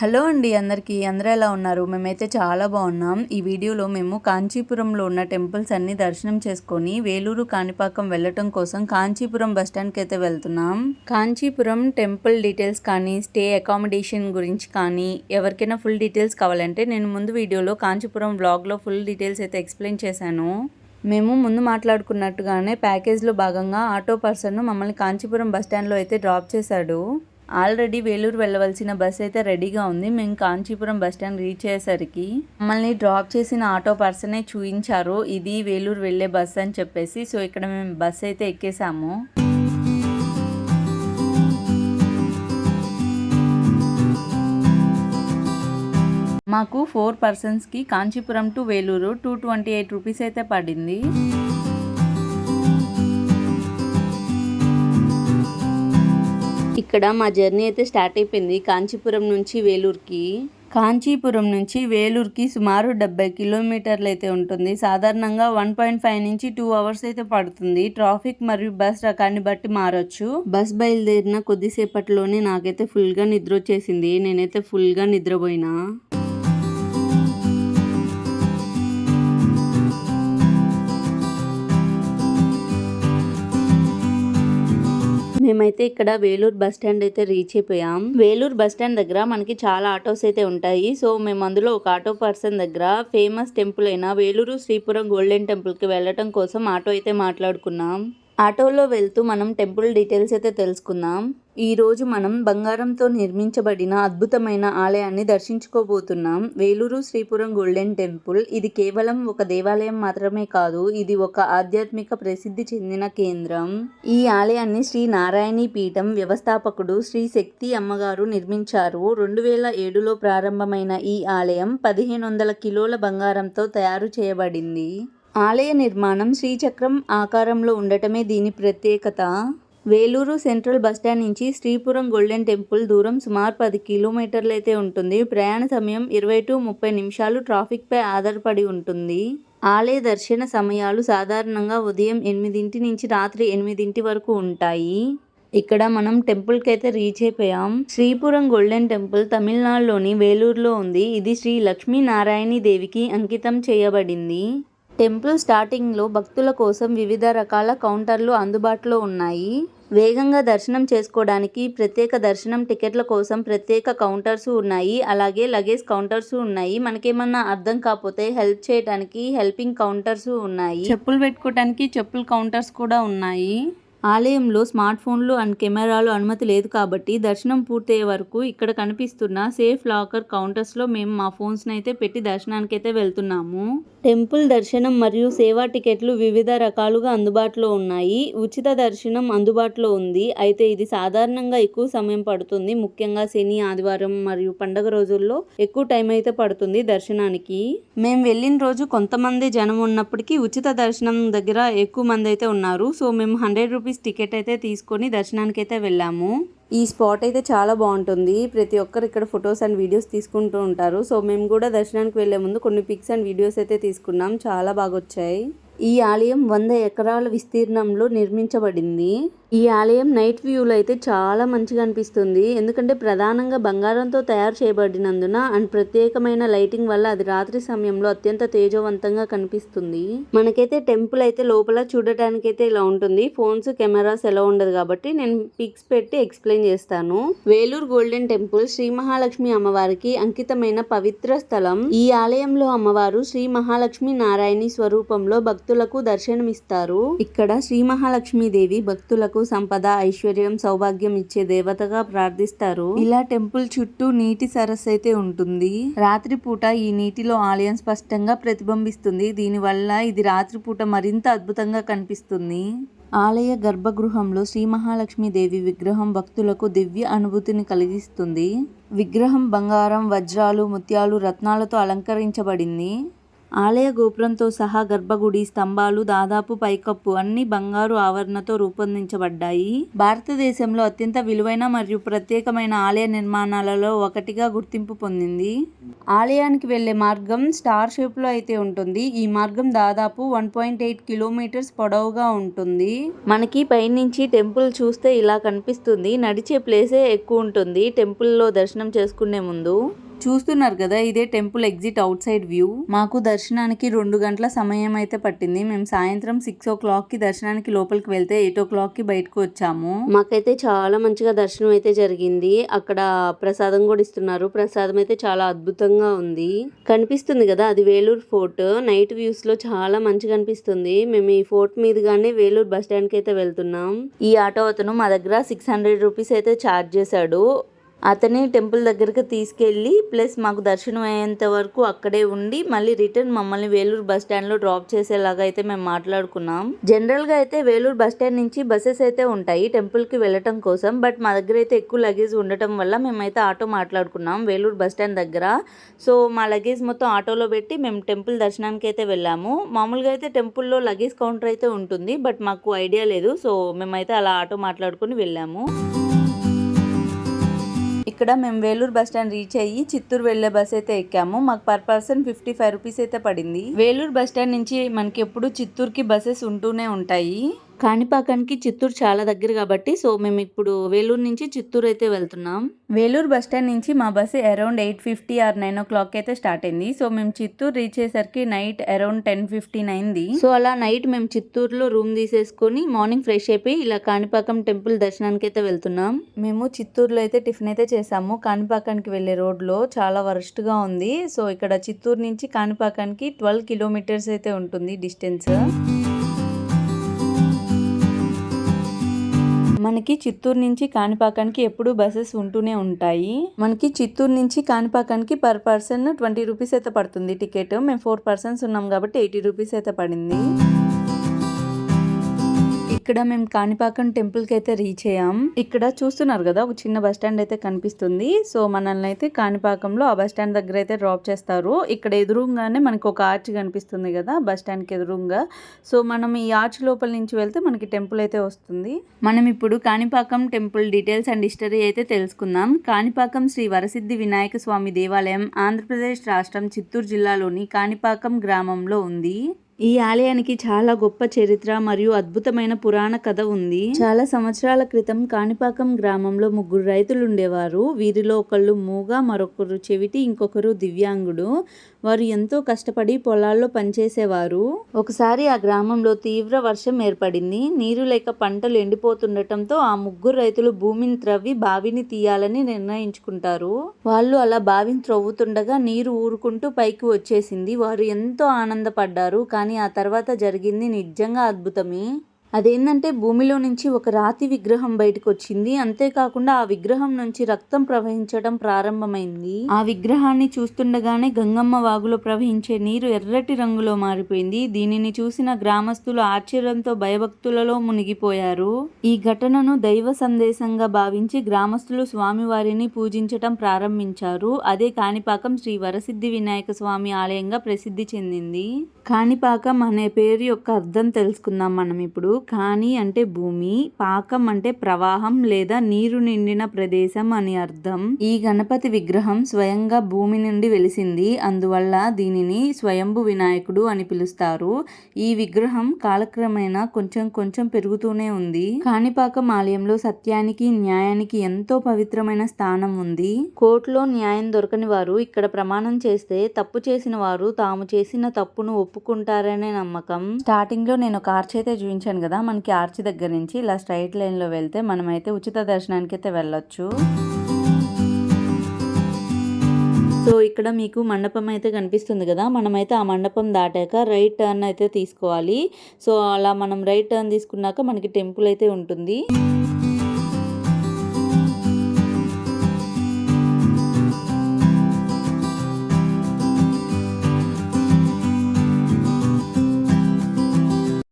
Hello అండి అందరికీ అందరూ ఎలా ఉన్నారు? మేమైతే చాలా బాగున్నాం. ఈ వీడియోలో మేము కాంచీపురంలో ఉన్న టెంపుల్స్ అన్ని దర్శనం చేసుకొని వేలూరు కాణిపాకం వెళ్ళటం కోసం కాంచీపురం బస్ స్టాండ్కి అయితే వెళ్తున్నాం. కాంచీపురం టెంపుల్ డీటెయిల్స్ కానీ స్టే అకామిడేషన్ గురించి కానీ ఎవరికైనా ఫుల్ డీటెయిల్స్ కావాలంటే నేను ముందు వీడియోలో కాంచీపురం వ్లాగ్లో ఫుల్ డీటెయిల్స్ అయితే ఎక్స్ప్లెయిన్ చేశాను. మేము ముందు మాట్లాడుకున్నట్టుగానే ప్యాకేజ్లో భాగంగా ఆటో పర్సన్ మమ్మల్ని కాంచీపురం బస్ స్టాండ్లో అయితే డ్రాప్ చేశాడు. ఆల్రెడీ వేలూరు వెళ్ళవలసిన బస్ అయితే రెడీగా ఉంది. మేము కాంచీపురం బస్ స్టాండ్ రీచ్ అయ్యేసరికి మమ్మల్ని డ్రాప్ చేసిన ఆటో పర్సనే చూయించారు. ఇది వేలూరు వెళ్ళే బస్ అని చెప్పేసి సో ఇక్కడ మేము బస్ అయితే ఎక్కేసాము. మాకు ఫోర్ పర్సన్స్కి Kanchipuram to Vellore two twenty eight rupees అయితే పడింది. ఇక్కడ మా జర్నీ అయితే స్టార్ట్ అయిపోయింది. కాంచీపురం నుంచి వేలూరుకి. కాంచీపురం నుంచి వేలూరుకి సుమారు డెబ్బై కిలోమీటర్లు అయితే ఉంటుంది. సాధారణంగా వన్ పాయింట్ ఫైవ్ నుంచి టూ అవర్స్ అయితే పడుతుంది. ట్రాఫిక్ మరియు బస్ రకాన్ని బట్టి మారొచ్చు. బస్ బయలుదేరిన కొద్దిసేపట్లోనే నాకైతే ఫుల్గా నిద్ర వచ్చేసింది. నేనైతే ఫుల్గా నిద్రపోయినా. మేమైతే ఇక్కడ వేలూరు బస్ స్టాండ్ అయితే రీచ్ అయిపోయాం. వేలూరు బస్ స్టాండ్ దగ్గర మనకి చాలా ఆటోస్ అయితే ఉంటాయి. సో మేము అందులో ఒక ఆటో పర్సన్ దగ్గర ఫేమస్ టెంపుల్ అయిన వేలూరు శ్రీపురం గోల్డెన్ టెంపుల్కి వెళ్ళటం కోసం ఆటో అయితే మాట్లాడుకున్నాం. ఆటోలో వెళ్తూ మనం టెంపుల్ డీటెయిల్స్ అయితే తెలుసుకుందాం. ఈరోజు మనం బంగారంతో నిర్మించబడిన అద్భుతమైన ఆలయాన్ని దర్శించుకోబోతున్నాం. వేలూరు శ్రీపురం గోల్డెన్ టెంపుల్ ఇది కేవలం ఒక దేవాలయం మాత్రమే కాదు ఇది ఒక ఆధ్యాత్మిక ప్రసిద్ధి చెందిన కేంద్రం. ఈ ఆలయాన్ని శ్రీ నారాయణి పీఠం వ్యవస్థాపకుడు శ్రీ శక్తి అమ్మగారు నిర్మించారు. రెండు వేల ఏడులో ప్రారంభమైన ఈ ఆలయం పదిహేను వందల కిలోల బంగారంతో తయారు చేయబడింది. ఆలయ నిర్మాణం శ్రీచక్రం ఆకారంలో ఉండటమే దీని ప్రత్యేకత. వేలూరు సెంట్రల్ బస్టాండ్ నుంచి శ్రీపురం గోల్డెన్ టెంపుల్ దూరం సుమారు పది కిలోమీటర్లు అయితే ఉంటుంది. ప్రయాణ సమయం ఇరవై టు ముప్పై నిమిషాలు ట్రాఫిక్పై ఆధారపడి ఉంటుంది. ఆలయ దర్శన సమయాలు సాధారణంగా ఉదయం ఎనిమిదింటి నుంచి రాత్రి ఎనిమిదింటి వరకు ఉంటాయి. ఇక్కడ మనం టెంపుల్కి అయితే రీచ్ అయిపోయాం. శ్రీపురం గోల్డెన్ టెంపుల్ తమిళనాడులోని వేలూరులో ఉంది. ఇది శ్రీ లక్ష్మీనారాయణి దేవికి అంకితం చేయబడింది. టెంపుల్ స్టార్టింగ్లో భక్తుల కోసం వివిధ రకాల కౌంటర్లు అందుబాటులో ఉన్నాయి. వేగంగా దర్శనం చేసుకోవడానికి ప్రత్యేక దర్శనం టికెట్ల కోసం ప్రత్యేక కౌంటర్స్ ఉన్నాయి. అలాగే లగేజ్ కౌంటర్స్ ఉన్నాయి. మనకేమన్నా అర్థం కాకపోతే హెల్ప్ చేయడానికి హెల్పింగ్ కౌంటర్స్ ఉన్నాయి. చెప్పులు పెట్టుకోవడానికి చెప్పుల కౌంటర్స్ కూడా ఉన్నాయి. ఆలయంలో స్మార్ట్ ఫోన్లు అండ్ కెమెరాలు అనుమతి లేదు కాబట్టి దర్శనం పూర్తయ్యే వరకు ఇక్కడ కనిపిస్తున్న సేఫ్ లాకర్ కౌంటర్స్లో మేము మా ఫోన్స్ని అయితే పెట్టి దర్శనానికి అయితే వెళ్తున్నాము. టెంపుల్ దర్శనం మరియు సేవా టికెట్లు వివిధ రకాలుగా అందుబాటులో ఉన్నాయి. ఉచిత దర్శనం అందుబాటులో ఉంది. అయితే ఇది సాధారణంగా ఎక్కువ సమయం పడుతుంది. ముఖ్యంగా శని ఆదివారం మరియు పండగ రోజుల్లో ఎక్కువ టైం అయితే పడుతుంది దర్శనానికి. మేము వెళ్ళిన రోజు కొంతమంది జనం ఉన్నప్పటికీ ఉచిత దర్శనం దగ్గర ఎక్కువ మంది అయితే ఉన్నారు. సో మేము హండ్రెడ్ రూపీస్ రూపీస్ టికెట్ అయితే తీసుకొని దర్శనానికి అయితే వెళ్ళాము. ఈ స్పాట్ అయితే చాలా బాగుంటుంది. ప్రతి ఒక్కరు ఇక్కడ ఫొటోస్ అండ్ వీడియోస్ తీసుకుంటూ ఉంటారు. సో మేము కూడా దర్శనానికి వెళ్ళే ముందు కొన్ని పిక్స్ అండ్ వీడియోస్ అయితే తీసుకున్నాం. చాలా బాగా వచ్చాయి ఈ ఆలయం వంద ఎకరాల విస్తీర్ణంలో నిర్మించబడింది. ఈ ఆలయం నైట్ వ్యూలో అయితే చాలా మంచిగా అనిపిస్తుంది. ఎందుకంటే ప్రధానంగా బంగారంతో తయారు చేయబడినందున అండ్ ప్రత్యేకమైన లైటింగ్ వల్ల అది రాత్రి సమయంలో అత్యంత తేజవంతంగా కనిపిస్తుంది. మనకైతే టెంపుల్ అయితే లోపల చూడటానికి అయితే ఇలా ఉంటుంది. ఫోన్స్ కెమెరాస్ ఎలా ఉండదు కాబట్టి నేను పిక్స్ పెట్టి ఎక్స్ప్లెయిన్ చేస్తాను. వేలూరు గోల్డెన్ టెంపుల్ శ్రీ మహాలక్ష్మి అమ్మవారికి అంకితమైన పవిత్ర స్థలం. ఈ ఆలయంలో అమ్మవారు శ్రీ మహాలక్ష్మి నారాయణి స్వరూపంలో భక్తులకు దర్శనమిస్తారు. ఇక్కడ శ్రీ మహాలక్ష్మి దేవి భక్తులకు సంపద ఐశ్వర్యం సౌభాగ్యం ఇచ్చే దేవతగా ప్రార్థిస్తారు. ఇలా టెంపుల్ చుట్టూ నీటి సరస్సు అయితే ఉంటుంది. రాత్రిపూట ఈ నీటిలో ఆలయం స్పష్టంగా ప్రతిబింబిస్తుంది. దీనివల్ల ఇది రాత్రిపూట మరింత అద్భుతంగా కనిపిస్తుంది. ఆలయ గర్భగృహంలో శ్రీ మహాలక్ష్మీదేవి విగ్రహం భక్తులకు దివ్య అనుభూతిని కలిగిస్తుంది. విగ్రహం బంగారం వజ్రాలు ముత్యాలు రత్నాలతో అలంకరించబడింది. ఆలయ గోపురంతో సహా గర్భగుడి స్తంభాలు దాదాపు పైకప్పు అన్ని బంగారు ఆవరణతో రూపొందించబడ్డాయి. భారతదేశంలో అత్యంత విలువైన మరియు ప్రత్యేకమైన ఆలయ నిర్మాణాలలో ఒకటిగా గుర్తింపు పొందింది. ఆలయానికి వెళ్ళే మార్గం స్టార్ షేప్లో అయితే ఉంటుంది. ఈ మార్గం దాదాపు వన్ పాయింట్ ఎయిట్ కిలోమీటర్స్ పొడవుగా ఉంటుంది. మనకి పైనుంచి టెంపుల్ చూస్తే ఇలా కనిపిస్తుంది. నడిచే ప్లేసే ఎక్కువ ఉంటుంది. టెంపుల్లో దర్శనం చేసుకునే ముందు చూస్తున్నారు కదా ఇదే temple exit outside view. మాకు దర్శనానికి రెండు గంటల సమయం అయితే పట్టింది. మేము సాయంత్రం సిక్స్ ఓ క్లాక్కి దర్శనానికి లోపలికి వెళ్తే ఎయిట్ ఓ క్లాక్కి బయటకు వచ్చాము. మాకైతే చాలా మంచిగా దర్శనం అయితే జరిగింది. అక్కడ ప్రసాదం కూడా ఇస్తున్నారు. ప్రసాదం అయితే చాలా అద్భుతంగా ఉంది. కనిపిస్తుంది కదా అది వేలూరు ఫోర్ట్. నైట్ వ్యూస్లో చాలా మంచిగా అనిపిస్తుంది. మేము ఈ ఫోర్ట్ మీదుగానే వేలూరు బస్ స్టాండ్కి అయితే వెళ్తున్నాం. ఈ ఆటో అతను మా దగ్గర సిక్స్ హండ్రెడ్ రూపీస్ అయితే ఛార్జ్ చేశాడు. అతనే టెంపుల్ దగ్గరికి తీసుకెళ్ళి ప్లస్ మాకు దర్శనం అయ్యేంత వరకు అక్కడే ఉండి మళ్ళీ రిటర్న్ మమ్మల్ని వేలూరు బస్ స్టాండ్లో డ్రాప్ చేసేలాగా అయితే మేము మాట్లాడుకున్నాం. జనరల్గా అయితే వేలూరు బస్ స్టాండ్ నుంచి బస్సెస్ అయితే ఉంటాయి టెంపుల్కి వెళ్ళటం కోసం బట్ మా దగ్గర అయితే ఎక్కువ లగేజ్ ఉండటం వల్ల మేమైతే ఆటో మాట్లాడుకున్నాం వేలూరు బస్ స్టాండ్ దగ్గర. సో మా లగేజ్ మొత్తం ఆటోలో పెట్టి మేము టెంపుల్ దర్శనానికి అయితే వెళ్ళాము. మామూలుగా అయితే టెంపుల్లో లగేజ్ కౌంటర్ అయితే ఉంటుంది బట్ మాకు ఐడియా లేదు. సో మేమైతే అలా ఆటో మాట్లాడుకుని వెళ్ళాము. ఇక్కడ మేము వేలూరు బస్ స్టాండ్ రీచ్ అయ్యి చిత్తూరు వెళ్ళే బస్ అయితే ఎక్కాము. మాకు per person fifty five rupees అయితే పడింది. వేలూరు బస్ స్టాండ్ నుంచి మనకి ఎప్పుడు చిత్తూరుకి బస్సెస్ ఉంటూనే ఉంటాయి. కాణిపాకానికి చిత్తూరు చాలా దగ్గర కాబట్టి సో మేము ఇప్పుడు వేలూరు నుంచి చిత్తూరు అయితే వెళ్తున్నాం. వేలూరు బస్ స్టాండ్ నుంచి మా bus around eight fifty or nine o'clock అయితే స్టార్ట్ అయింది. సో మేము చిత్తూరు రీచ్ అయ్యేసరికి నైట్ అరౌండ్ టెన్ ఫిఫ్టీన్ అయింది సో అలా నైట్ మేము చిత్తూరులో రూమ్ తీసేసుకొని మార్నింగ్ ఫ్రెష్ అయిపోయి ఇలా కాణిపాకం టెంపుల్ దర్శనానికి అయితే వెళ్తున్నాం. మేము చిత్తూరులో అయితే టిఫిన్ అయితే చేసాము. కాణిపాకానికి వెళ్ళే రోడ్లో చాలా వరస్ట్గా ఉంది. సో ఇక్కడ చిత్తూరు నుంచి కాణిపాకానికి ట్వెల్వ్ కిలోమీటర్స్ అయితే ఉంటుంది డిస్టెన్స్. మనకి చిత్తూరు నుంచి కాణిపాకానికి ఎప్పుడు బస్సెస్ ఉంటూనే ఉంటాయి. మనకి చిత్తూరు నుంచి కాణిపాకానికి పర్ పర్సన్ ట్వంటీ రూపీస్ అయితే పడుతుంది టికెట్. మేము ఫోర్ పర్సన్స్ ఉన్నాం కాబట్టి ఎయిటీ రూపీస్ అయితే పడింది. ఇక్కడ మేము కాణిపాకం టెంపుల్కి అయితే రీచ్ అయ్యాం. ఇక్కడ చూస్తున్నారు కదా ఒక చిన్న బస్ స్టాండ్ అయితే కనిపిస్తుంది. సో మనల్ని అయితే కాణిపాకంలో ఆ బస్ స్టాండ్ దగ్గర అయితే డ్రాప్ చేస్తారు. ఇక్కడ ఎదురుగానే మనకు ఒక ఆర్చ్ కనిపిస్తుంది కదా బస్ స్టాండ్కి ఎదురుగా. సో మనం ఈ ఆర్చ్ లోపల నుంచి వెళ్తే మనకి టెంపుల్ అయితే వస్తుంది. మనం ఇప్పుడు Kanipakam temple details and history అయితే తెలుసుకుందాం. కాణిపాకం శ్రీ వరసిద్ధి వినాయక స్వామి దేవాలయం ఆంధ్రప్రదేశ్ రాష్ట్రం చిత్తూరు జిల్లాలోని కాణిపాకం గ్రామంలో ఉంది. ఈ ఆలయానికి చాలా గొప్ప చరిత్ర మరియు అద్భుతమైన పురాణ కథ ఉంది. చాలా సంవత్సరాల క్రితం కాణిపాకం గ్రామంలో ముగ్గురు రైతులు ఉండేవారు వీరిలో ఒకళ్ళు మూగ మరొకరు చెవిటి ఇంకొకరు దివ్యాంగుడు. వారు ఎంతో కష్టపడి పొలాల్లో పనిచేసేవారు. ఒకసారి ఆ గ్రామంలో తీవ్ర వర్షం ఏర్పడింది. నీరు లేక పంటలు ఎండిపోతుండటంతో ఆ ముగ్గురు రైతులు భూమిని త్రవ్వి బావిని తీయాలని నిర్ణయించుకుంటారు. వాళ్ళు అలా బావిని త్రవ్వుతుండగా నీరు ఊరుకుంటూ పైకి వచ్చేసింది. వారు ఎంతో ఆనందపడ్డారు. కానీ ఆ తర్వాత జరిగింది నిజంగా అద్భుతమే. అదేంటంటే భూమిలో నుంచి ఒక రాతి విగ్రహం బయటకు వచ్చింది అంతేకాకుండా ఆ విగ్రహం నుంచి రక్తం ప్రవహించడం ప్రారంభమైంది. ఆ విగ్రహాన్ని చూస్తుండగానే గంగమ్మ వాగులో ప్రవహించే నీరు ఎర్రటి రంగులో మారిపోయింది. దీనిని చూసిన గ్రామస్తులు ఆశ్చర్యంతో భయభక్తులలో మునిగిపోయారు. ఈ ఘటనను దైవ సందేశంగా భావించి గ్రామస్తులు స్వామివారిని పూజించటం ప్రారంభించారు. అదే కాణిపాకం శ్రీ వరసిద్ధి వినాయక స్వామి ఆలయంగా ప్రసిద్ధి చెందింది. కాణిపాకం అనే పేరు యొక్క అర్థం తెలుసుకుందాం మనం ఇప్పుడు. కాని అంటే భూమి పాకం అంటే ప్రవాహం లేదా నీరు నిండిన ప్రదేశం అని అర్థం. ఈ గణపతి విగ్రహం స్వయంగా భూమి నుండి వెలిసింది. అందువల్ల దీనిని స్వయంభు వినాయకుడు అని పిలుస్తారు. ఈ విగ్రహం కాలక్రమేణా కొంచెం కొంచెం పెరుగుతూనే ఉంది. కాణిపాకం ఆలయంలో సత్యానికి న్యాయానికి ఎంతో పవిత్రమైన స్థానం ఉంది. కోర్టులో న్యాయం దొరకని వారు ఇక్కడ ప్రమాణం చేస్తే తప్పు చేసిన వారు తాము చేసిన తప్పును ఒప్పుకుంటారనే నమ్మకం. స్టార్టింగ్లో నేను ఒక ఆర్చ్ అయితే చూపించాను కదా మనకి ఆర్చి దగ్గర నుంచి ఇలా స్ట్రైట్ లైన్లో వెళ్తే మనమైతే ఉచిత దర్శనానికి అయితే వెళ్ళొచ్చు. సో ఇక్కడ మీకు మండపం అయితే కనిపిస్తుంది కదా మనమైతే ఆ మండపం దాటాక రైట్ టర్న్ అయితే తీసుకోవాలి. సో అలా మనం రైట్ టర్న్ తీసుకున్నాక మనకి టెంపుల్ అయితే ఉంటుంది.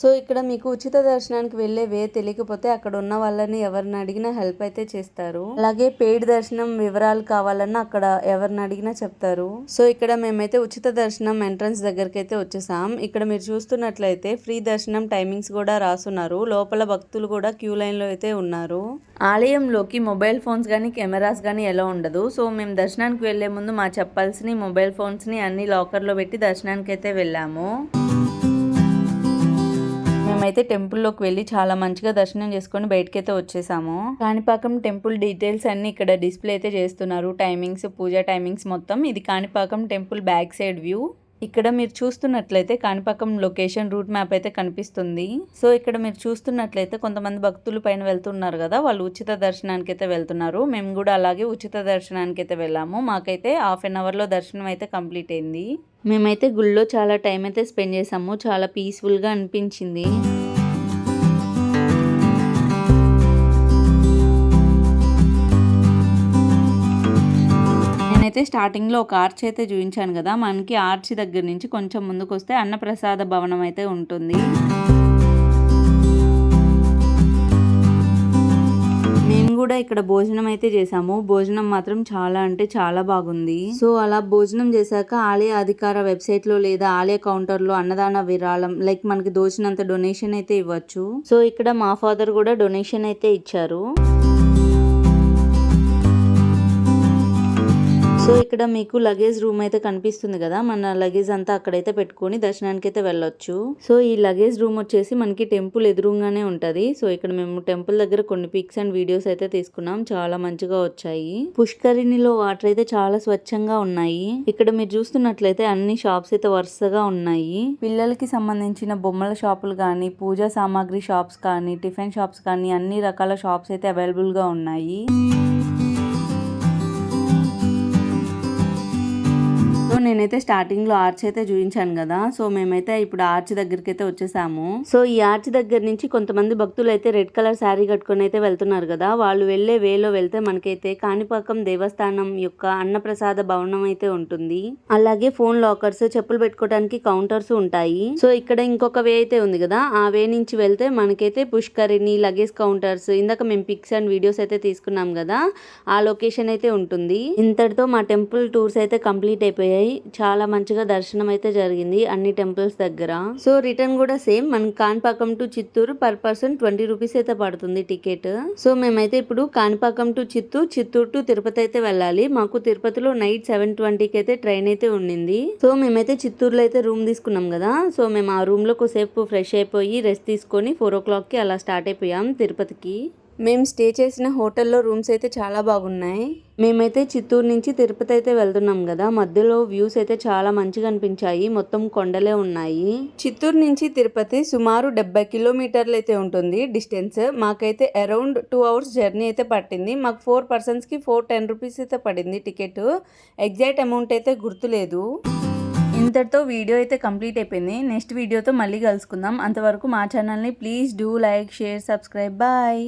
సో ఇక్కడ మీకు ఉచిత దర్శనానికి వెళ్ళే వే తెలియకపోతే అక్కడ ఉన్న వాళ్ళని ఎవరిని అడిగినా హెల్ప్ అయితే చేస్తారు. అలాగే పెయిడ్ దర్శనం వివరాలు కావాలన్నా అక్కడ ఎవరిని అడిగినా చెప్తారు. సో ఇక్కడ మేమైతే ఉచిత దర్శనం ఎంట్రన్స్ దగ్గరికి అయితే వచ్చేసాం. ఇక్కడ మీరు చూస్తున్నట్లయితే ఫ్రీ దర్శనం టైమింగ్స్ కూడా రాసున్నారు. లోపల భక్తులు కూడా క్యూ లైన్లో అయితే ఉన్నారు. ఆలయంలోకి మొబైల్ ఫోన్స్ కానీ కెమెరాస్ కానీ ఎలా ఉండదు. సో మేము దర్శనానికి వెళ్ళే ముందు మా చెప్పాల్సిన మొబైల్ ఫోన్స్ని అన్ని లాకర్లో పెట్టి దర్శనానికి అయితే వెళ్ళాము. మేమైతే టెంపుల్లోకి వెళ్ళి చాలా మంచిగా దర్శనం చేసుకొని బయటకైతే వచ్చేసాము. కాణిపాకం టెంపుల్ డీటెయిల్స్ అన్ని ఇక్కడ డిస్ప్లే అయితే చేస్తున్నారు. టైమింగ్స్ పూజ టైమింగ్స్ మొత్తం. ఇది Kanipakam temple back side view. ఇక్కడ మీరు చూస్తున్నట్లయితే కాణిపాకం లొకేషన్ రూట్ మ్యాప్ అయితే కనిపిస్తుంది. సో ఇక్కడ మీరు చూస్తున్నట్లయితే కొంతమంది భక్తులు పైన వెళ్తున్నారు కదా వాళ్ళు ఉచిత దర్శనానికి అయితే వెళ్తున్నారు. మేము కూడా అలాగే ఉచిత దర్శనానికి అయితే వెళ్ళాము. మాకైతే హాఫ్ అన్ అవర్లో దర్శనం అయితే కంప్లీట్ అయింది. మేమైతే గుళ్ళో చాలా టైం అయితే స్పెండ్ చేసాము చాలా పీస్ఫుల్గా అనిపించింది. నేనైతే స్టార్టింగ్లో ఒక ఆర్చ్ అయితే చూపించాను కదా మనకి ఆర్చ్ దగ్గర నుంచి కొంచెం ముందుకు వస్తే అన్నప్రసాద భవనం అయితే ఉంటుంది. మేము కూడా ఇక్కడ భోజనం అయితే చేసాము. భోజనం మాత్రం చాలా అంటే చాలా బాగుంది. సో అలా భోజనం చేశాక ఆలయ అధికార వెబ్సైట్లో లేదా ఆలయ కౌంటర్లో అన్నదాన విరాళం లైక్ మనకి దోచినంత డొనేషన్ అయితే ఇవ్వచ్చు. సో ఇక్కడ మా ఫాదర్ కూడా డొనేషన్ అయితే ఇచ్చారు. సో ఇక్కడ మీకు లగేజ్ రూమ్ అయితే కనిపిస్తుంది కదా. మన లగేజ్ అంతా అక్కడైతే పెట్టుకొని దర్శనానికి అయితే వెళ్ళొచ్చు. సో ఈ లగేజ్ రూమ్ వచ్చేసి మనకి టెంపుల్ ఎదురుగానే ఉంటది. సో ఇక్కడ మేము టెంపుల్ దగ్గర కొన్ని పిక్స్ అండ్ వీడియోస్ అయితే తీసుకున్నాం. చాలా మంచిగా వచ్చాయి. పుష్కరిణిలో వాటర్ అయితే చాలా స్వచ్ఛంగా ఉన్నాయి. ఇక్కడ మీరు చూస్తున్నట్లయితే అన్ని షాప్స్ అయితే వరుసగా ఉన్నాయి. పిల్లలకి సంబంధించిన బొమ్మల షాపులు కానీ పూజా సామాగ్రి షాప్స్ కానీ టిఫిన్ షాప్స్ కానీ అన్ని రకాల షాప్స్ అయితే అవైలబుల్గా ఉన్నాయి. నేనైతే స్టార్టింగ్లో ఆర్చ్ అయితే చూపించాను కదా సో మేమైతే ఇప్పుడు ఆర్చ్ దగ్గరికి అయితే వచ్చేసాము. సో ఈ ఆర్చ్ దగ్గర నుంచి కొంతమంది భక్తులు అయితే రెడ్ కలర్ శారీ కట్టుకొని అయితే వెళ్తున్నారు కదా వాళ్ళు వెళ్ళే వేలో వెళ్తే మనకైతే కాణిపాకం దేవస్థానం యొక్క అన్నప్రసాద భవనం అయితే ఉంటుంది. అలాగే ఫోన్ లాకర్స్ చెప్పులు పెట్టుకోవడానికి కౌంటర్స్ ఉంటాయి. సో ఇక్కడ ఇంకొక వే అయితే ఉంది కదా ఆ వే నుంచి వెళ్తే మనకైతే పుష్కరిణి లగేజ్ కౌంటర్స్ ఇందాక మేము పిక్స్ అండ్ వీడియోస్ అయితే తీసుకున్నాం కదా ఆ లొకేషన్ అయితే ఉంటుంది. ఇంతటితో మా టెంపుల్ టూర్స్ అయితే కంప్లీట్ అయిపోయాయి. చాలా మంచిగా దర్శనం అయితే జరిగింది అన్ని టెంపుల్స్ దగ్గర. సో రిటర్న్ కూడా సేమ్. మన Kanipakam to Chittoor per person twenty rupees అయితే పడుతుంది టికెట్. సో మేమైతే ఇప్పుడు కాణిపాకం టు చిత్తూరు చిత్తూరు టు తిరుపతి అయితే వెళ్ళాలి. మాకు తిరుపతిలో నైట్ సెవెన్ ట్వంటీకి అయితే ట్రైన్ అయితే ఉండింది. సో మేమైతే చిత్తూరులో అయితే రూమ్ తీసుకున్నాం కదా. సో మేము ఆ రూమ్లో కొద్దిసేపు ఫ్రెష్ అయిపోయి రెస్ట్ తీసుకొని ఫోర్ ఓ క్లాక్కి అలా స్టార్ట్ అయిపోయాం తిరుపతికి. మేము స్టే చేసిన హోటల్లో రూమ్స్ అయితే చాలా బాగున్నాయి. మేమైతే చిత్తూరు నుంచి తిరుపతి అయితే వెళ్తున్నాం కదా. మధ్యలో వ్యూస్ అయితే చాలా మంచిగా అనిపించాయి. మొత్తం కొండలే ఉన్నాయి. చిత్తూరు నుంచి తిరుపతి సుమారు డెబ్బై కిలోమీటర్లు అయితే ఉంటుంది డిస్టెన్స్. మాకైతే అరౌండ్ టూ అవర్స్ జర్నీ అయితే పట్టింది. మాకు ఫోర్ పర్సన్స్కి ఫోర్ టెన్ రూపీస్ అయితే పడింది టికెట్. ఎగ్జాక్ట్ అమౌంట్ అయితే గుర్తులేదు. ఇంతటితో వీడియో అయితే కంప్లీట్ అయిపోయింది. నెక్స్ట్ వీడియోతో మళ్ళీ కలుసుకుందాం. అంతవరకు మా ఛానల్ని please do like share subscribe. Bye.